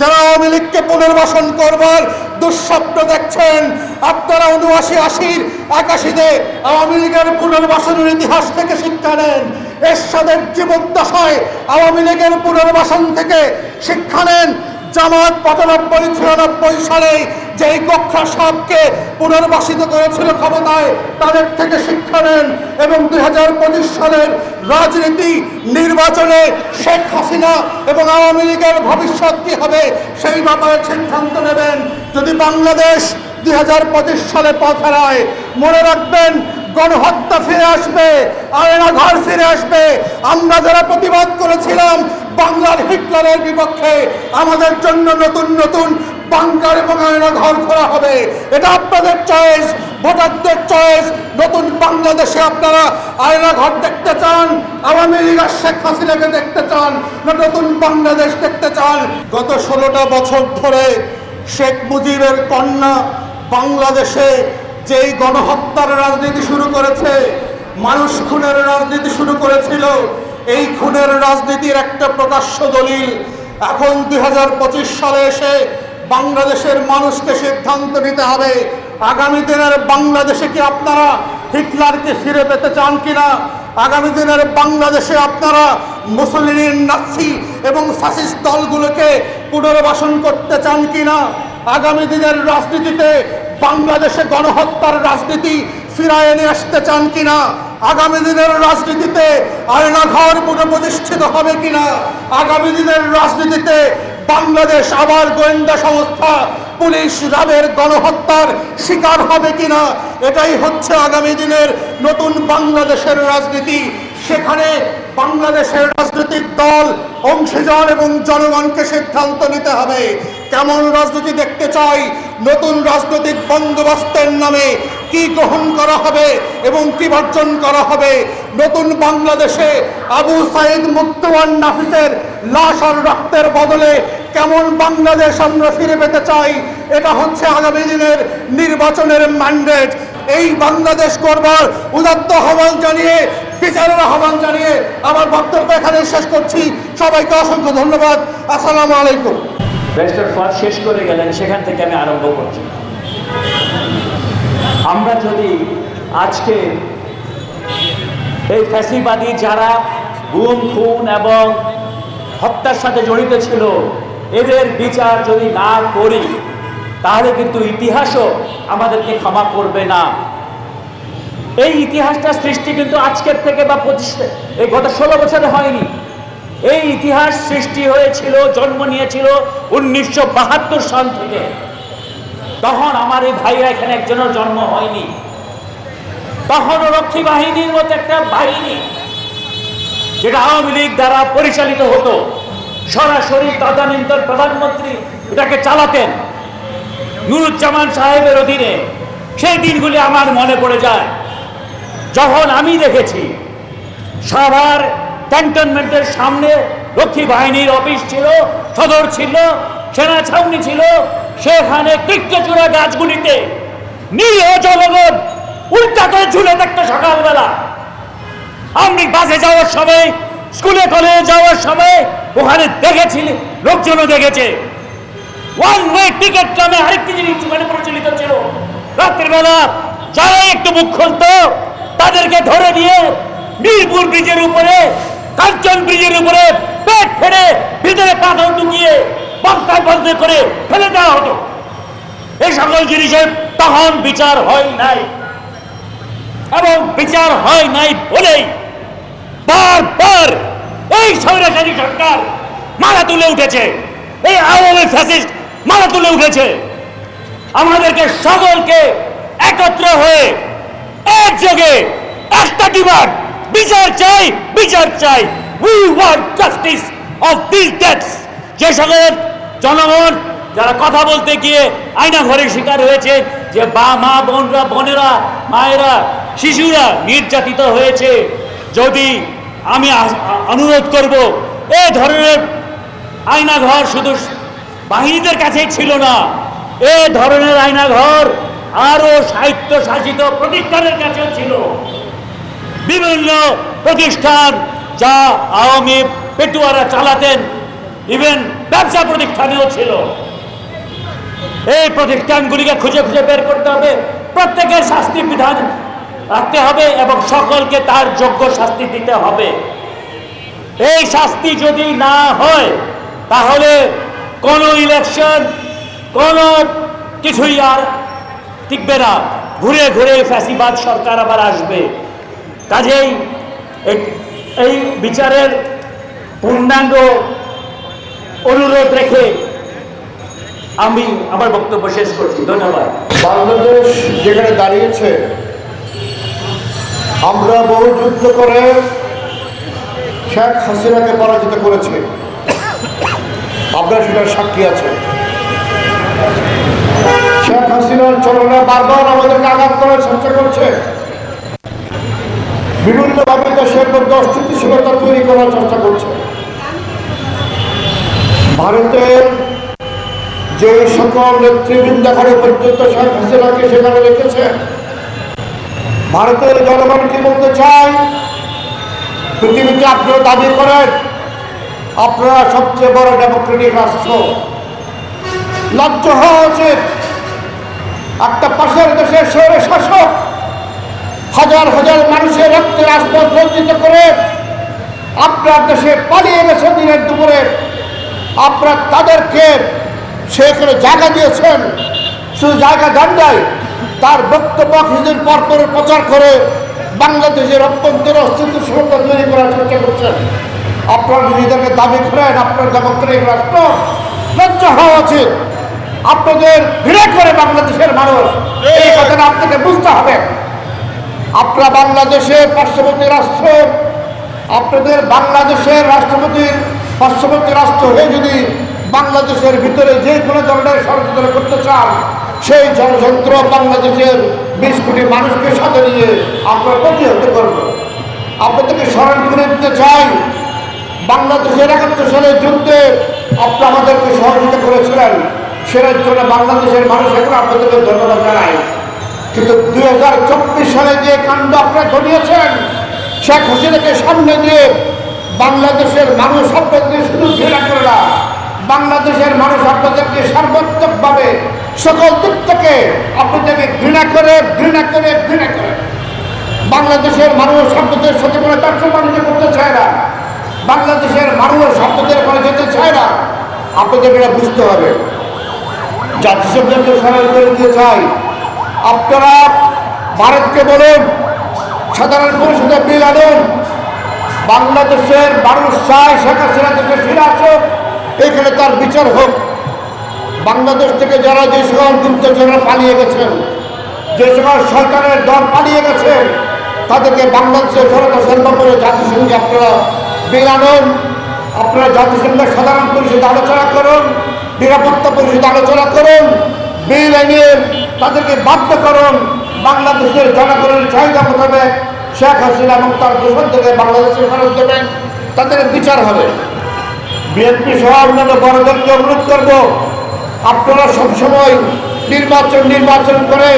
যারা আওয়ামী লীগকে পুনর্বাসন করবার দুঃস্বপ্ন দেখছেন, আপনারা উনআশি আশির একাশিতে আওয়ামী লীগের পুনর্বাসনের ইতিহাস থেকে শিক্ষা নেন। এরশাদের জীবদ্দশায় আওয়ামী লীগের পুনর্বাসন থেকে শিক্ষা নেন। জামাত পঁচানব্বই, ছিয়ানব্বই সালে যেই গোখরা সাহকে পুনর্বাসিত করেছিল ক্ষমতায়, তাদের থেকে শিক্ষা নেন এবং দুই হাজার পঁচিশ সালের রাজনীতি নির্বাচনে শেখ হাসিনা এবং আওয়ামী লীগের ভবিষ্যৎ কি হবে, সেই ব্যাপারে সিদ্ধান্ত নেবেন। যদি বাংলাদেশ দুই হাজার পঁচিশ সালে পথ হারায় মনে রাখবেন গণহত্যা ফিরে আসবে। আয়না ঘর ফিরে আসবে। আমরা যারা প্রতিবাদ করেছিলাম, বাংলার হিটলারের বিপক্ষে, আমাদের জন্য নতুন নতুন বাংকার এবং আয়না ঘর খোলা হবে। এটা আপনাদের চয়েস ভোটারদের চয়েস নতুন বাংলাদেশে আপনারা আয়না ঘর দেখতে চান, আওয়ামী লীগ আর শেখ হাসিনাকে দেখতে চান নতুন বাংলাদেশ দেখতে চান? গত ষোলোটা বছর ধরে শেখ মুজিবের কন্যা বাংলাদেশে যেই গণহত্যার রাজনীতি শুরু করেছে মানুষ খুনের রাজনীতি শুরু করেছিল। এই খুনের রাজনীতির একটা প্রকাশ্য দলিল এখন দু হাজার পঁচিশ সালে এসে বাংলাদেশের মানুষকে সিদ্ধান্ত নিতে হবে, আগামী দিনের বাংলাদেশে কি আপনারা হিটলারকে ফিরে পেতে চান কিনা? আগামী দিনের বাংলাদেশে আপনারা মুসলিম নাসি এবং ফাসিস্ট দলগুলোকে পুনর্বাসন করতে চান কিনা? আগামী দিনের রাজনীতিতে বাংলাদেশে গণহত্যার রাজনীতি ফিরায় নিয়ে আসতে চান কিনা? আগামী দিনের রাজনীতিতে আয়না আয়নাঘর পুনঃপ্রতিষ্ঠিত হবে কিনা? আগামী দিনের রাজনীতিতে বাংলাদেশ আবার গোয়েন্দা সংস্থা, পুলিশ রাবের গণহত্যার শিকার হবে কিনা? এটাই হচ্ছে আগামী দিনের নতুন বাংলাদেশের রাজনীতি। সেখানে বাংলাদেশের রাজনৈতিক দল অংশীজন এবং জনগণকে সিদ্ধান্ত নিতে হবে। কেমন রাজনীতি দেখতে চাই? নতুন রাজনৈতিক বন্দোবস্তের নামে কি গ্রহণ করা হবে এবং কি বর্জন করা হবে? নতুন বাংলাদেশে আবু সাইদ মুক্তওয়ান নাফিসের লাশ আর রক্তের বদলে কেমন বাংলাদেশ আমরা ফিরে পেতে চাই? এটা হচ্ছে আগামী দিনের নির্বাচনের ম্যান্ডেট এই বাংলাদেশ করবার উদাত্ত আহ্বান জানিয়ে, বিচারের আহ্বান জানিয়ে আমার বক্তব্য এখানে শেষ করছি। সবাইকে অসংখ্য ধন্যবাদ। আসসালামু আলাইকুম। ব্যারিস্টার ফার শেষ করে গেলেন, সেখান থেকে আমি আরম্ভ করছি। আমরা যদি আজকে এই ফ্যাসিবাদী যারা গুম, খুন এবং হত্যার সাথে জড়িত ছিল, এদের বিচার যদি না করি, তাহলে কিন্তু ইতিহাসও আমাদেরকে ক্ষমা করবে না। এই ইতিহাসটা সৃষ্টি কিন্তু আজকের থেকে বা পঁচিশ, এই গত ষোলো বছরে হয়নি। এই ইতিহাস সৃষ্টি হয়েছিল, জন্ম নিয়েছিল উনিশশো বাহাত্তর সাল থেকে। তখন আমার এই ভাইরা এখানে একজনের জন্ম হয়নি। তখন রক্ষী বাহিনীর মতো একটা বাহিনী, যেটা আওয়ামী লীগ দ্বারা পরিচালিত হতো, সরাসরি তদানীন্তন প্রধানমন্ত্রী এটাকে চালাতেন। নুরুজ্জামান সাহেবের অধীনে সেই দিনগুলি আমার মনে পড়ে যায়। যখন আমি দেখেছি সাভার ক্যান্টনমেন্টের সামনে রক্ষী বাহিনীর অফিস ছিল, সদর ছিল সেনা ছাউনি ছিল, সেখানে কৃষ্ণচূড়া গাছগুলিতে নিরীহ জনগণ উল্টা করে ঝুলে থাকতো সকালবেলা। আমি বাসে যাওয়ার সময়, স্কুলে, কলেজে যাওয়ার সময় ওখানে দেখেছি, লোকজনও দেখেছে। ওয়ান ওয়ে টিকিট নামে আরেকটি জিনিস ওখানে প্রচলিত ছিল। রাত্রিবেলা যারা একটু মুখ খুলতো, তাদেরকে ধরে নিয়ে মিরপুর ব্রিজের উপরে, কাঞ্চন ব্রিজের উপরে পেট ফেড়ে ভিতরে পাথর ঢুকিয়ে বাক্কায় বন্ধ করে ফেলে দেওয়া হতো। এই সকল জিনিসের তখন বিচার হয় নাই। এবং বিচার হয় নাই বলেই বারবার এই সরকার মারা তুলে উঠেছে। এই আওয়ামী ফ্যাসিস্ট মারা তুলে উঠেছে। আমাদেরকে সকলকে একত্র হয়ে একযোগে একটা ডিমান্ড, বিচার চাই বিচার চাই। We want justice of this যে সকল জনগণ, যারা কথা বলতে গিয়ে আয়না ঘরের শিকার হয়েছে, যে বা, মা, বোনরা, বোনেরা, মায়েরা, শিশুরা নির্যাতিত হয়েছে। যদি আমি অনুরোধ করব, এ ধরনের আয়নাঘর শুধু বাহিনীদের কাছেই ছিল না, এ ধরনের আয়নাঘর আরও সাহিত্য শাসিত প্রতিষ্ঠানের কাছেও ছিল। বিভিন্ন প্রতিষ্ঠান যা আওয়ামী পেটুয়ারা চালাতেন ইভেন ব্যবসা প্রতিষ্ঠানেও ছিল। এই প্রতিষ্ঠানগুলিকে খুঁজে খুঁজে বের করতে হবে। প্রত্যেকের শাস্তি বিধান রাখতে হবে এবং সকলকে তার যোগ্য শাস্তি দিতে হবে। এই শাস্তি যদি না হয়, তাহলে কোন ইলেকশন কোন কিছুই আর টিকবে না। ঘুরে ঘুরে ফ্যাসিবাদ সরকার আবার আসবে। কাজেই এই বিচারের পূর্ণাঙ্গ অনুরোধ রেখে আমি আমার বক্তব্য শেষ করছি। ধন্যবাদ। বাংলাদেশ যেখানে দাঁড়িয়েছে, আমরা বহু যুদ্ধ করে শেখ হাসিনাকে পরাজিত করেছি। আপনার সেটার সাক্ষী আছে। শেখ হাসিনার চলনা বারবার আমাদেরকে আঘাত করার চেষ্টা করছে। বিভিন্নভাবে দেশের মধ্যে অস্থিতিশীলতা তৈরি করার চেষ্টা করছে। ভারতের যে সকল নেতৃবৃন্দ এখনও পর্যন্ত শেখ হাসিনাকে সেখানে রেখেছে। ভারতের জনগণকে বলতে চাই পৃথিবীতে আপনিও দাবি করেন, আপনারা সবচেয়ে বড় ডেমোক্রেটিক রাষ্ট্র। লজ্জ হওয়া উচিত। একটা পাশের দেশের শহরে শাসক হাজার হাজার মানুষের রক্তের রঞ্জিত করে আপনার দেশে পালিয়ে গেছে দিনের দুপুরে। আপনারা তাদেরকে সেখানে জায়গা দিয়েছেন। শুধু জায়গা দেন নাই, তার বক্তব্য কিছুদিন পর পর প্রচার করে বাংলাদেশের অভ্যন্তর অস্তিত্বশীলতা তৈরি করার চেষ্টা করছেন। আপনার নিজেদেরকে দাবি করেন, আপনার ডেমোক্রেটিক রাষ্ট্র লজ্জা হওয়া উচিত। আপনাদের ঘৃণা করে বাংলাদেশের মানুষ। এই কথাটা আপনাকে বুঝতে হবে। আপনারা বাংলাদেশের পার্শ্ববর্তী রাষ্ট্র, আপনাদের বাংলাদেশের রাষ্ট্রপতির পার্শ্ববর্তী রাষ্ট্র হয়ে যদি বাংলাদেশের ভিতরে যে কোনো ধরনের ষড়যন্ত্র করতে চান, সেই ষড়যন্ত্র বাংলাদেশের বিশ কোটি মানুষকে সাথে নিয়ে আমরা প্রতিহত করব। আপনাদেরকে স্মরণ করে দিতে চাই, বাংলাদেশের একাত্তর সালের যুদ্ধে আপনি আমাদেরকে সহযোগিতা করেছিলেন। সেটার জন্য বাংলাদেশের মানুষ এখন আপনাদেরকে ধন্যবাদ জানায় কিন্তু দুই হাজার চব্বিশ সালে যে কাণ্ড আপনারা ঘটিয়েছেন, শেখ হাসিনাকে সামনে দিয়ে বাংলাদেশের মানুষ আপনাদেরকে শুধু ঘৃণা করে না, বাংলাদেশের মানুষ আপনাদেরকে সার্বত্রিকভাবে সকল দিক থেকে আপনাদেরকে ঘৃণা করে ঘৃণা করে ঘৃণা করে। বাংলাদেশের মানুষ আপনাদের সাথে কোনো ব্যবসা বাণিজ্য করতে চায় না। বাংলাদেশের মানুষ আপনাদের কোনো যেতে চায় না। আপনাদের এটা বুঝতে হবে। জাতিসংঘকে স্মরণ করে দিতে চাই। আপনারা ভারতকে বলুন, সাধারণ পরিষদের বিল আনুন বাংলাদেশের মানুষ চায় শেখ হাসিনা থেকে ফিরে আসুক। এখানে তার বিচার হোক। বাংলাদেশ থেকে যারা যে সকল গুপ্তচররা পালিয়ে গেছেন, যে সকল সরকারের দল পালিয়ে গেছে, তাদেরকে বাংলাদেশের জনতা সর্বপরে জাতিসংঘে আপনারা বিল আনুন। আপনারা জাতিসংঘের সাধারণ পরিষদে আলোচনা করুন, নিরাপত্তা পরিষদে আলোচনা করুন, বিল এনে তাদেরকে বাধ্য করুন। বাংলাদেশের জনগণের চাহিদা মোতাবেক শেখ হাসিনা এবং তার দোষণদেরকে বাংলাদেশের ফেরত দেবেন তাদের বিচার হবে। বিএনপি সহ অন্যান্য বড়দেরকে অনুরোধ করব, আপনারা সবসময় নির্বাচন নির্বাচন করে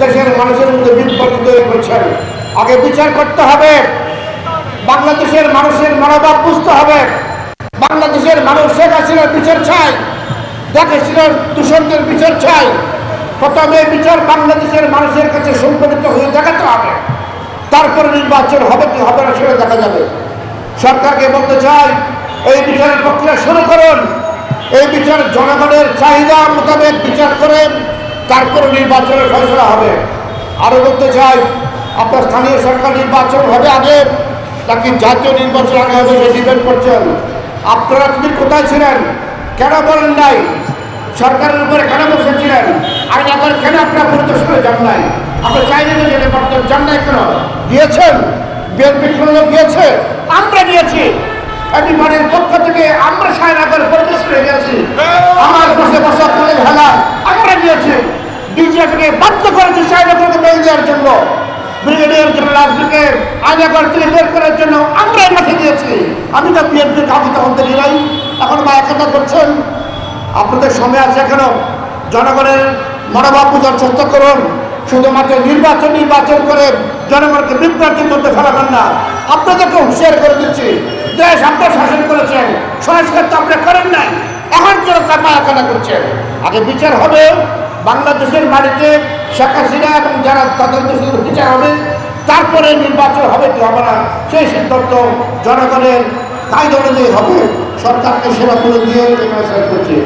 দেশের মানুষের মধ্যে বিভ্রান্তি তৈরি করছেন। আগে বিচার করতে হবে, বাংলাদেশের মানুষের মনোভাব বুঝতে হবে। বাংলাদেশের মানুষ শেখ হাসিনার বিচার চায়, শেখ হাসিনার দূষণদের বিচার চাই প্রথমে বিচার বাংলাদেশের মানুষের কাছে সংগঠিত হয়ে দেখাতে হবে। তারপরে নির্বাচন হবে কি হবে না সেটা দেখা যাবে। সরকারকে বলতে চাই, এই বিচারের প্রক্রিয়া শুরু করুন। এই বিচার জনগণের চাহিদা মোতাবেক বিচার করে তারপরে নির্বাচনের ফয়সলা হবে। আরও বলতে চাই, আপনার স্থানীয় সরকার নির্বাচন হবে আগে, নাকি জাতীয় নির্বাচন আগে হবে সে ডিপেন্ড করছেন আপনারা তুমি কোথায় ছিলেন? কেন বলেন নাই? সরকারের উপরে কেন বসেছিলেন? আর এখন কেন আপনার পরিদর্শনে যান নাই আপনার চাইলে না যেতে পারতেন যান নাই কেন গিয়েছেন বিএনপি কোনো লোক গিয়েছে আমরা গিয়েছি একেবারের পক্ষ থেকে আমরা সায়নাগর পরিদর্শনে গেছি। আমার বসে বসে আপনাদের হেলা আমরা গিয়েছি ডিজিএফকে বাধ্য করেছে সায়নাগরকে বেল দেওয়ার জন্য। ব্রিগেডিয়ার জেনারেল আজমিকে আইনাগর থেকে বের করার জন্য আমরা মাঠে গিয়েছি। আমি তো বিএনপির কাউকে তখন দেখি নাই। এখন মা একতা করছেন আপনাদের সময় আছে এখনও। জনগণের মনোভাব বোঝার চেষ্টা করুন। শুধুমাত্র নির্বাচন নির্বাচন করে জনগণকে বিভ্রান্তির মধ্যে ফেলাবেন না। আপনাদেরকে হুঁশিয়ার করে দিচ্ছি। দেশ আপনার শাসন করেছেন সংস্কার তো আপনি করেন নাই। এখন কেন কামায়াকানা করছেন আগে বিচার হবে, বাংলাদেশের মাটিতে শেখ হাসিনা এবং যারা তাদের বিচার হবে, তারপরে নির্বাচন হবে কি হবে না, সেই সিদ্ধান্ত জনগণের কায়দা অনুযায়ী হবে। সরকারকে সেবা করে দিয়ে করছে।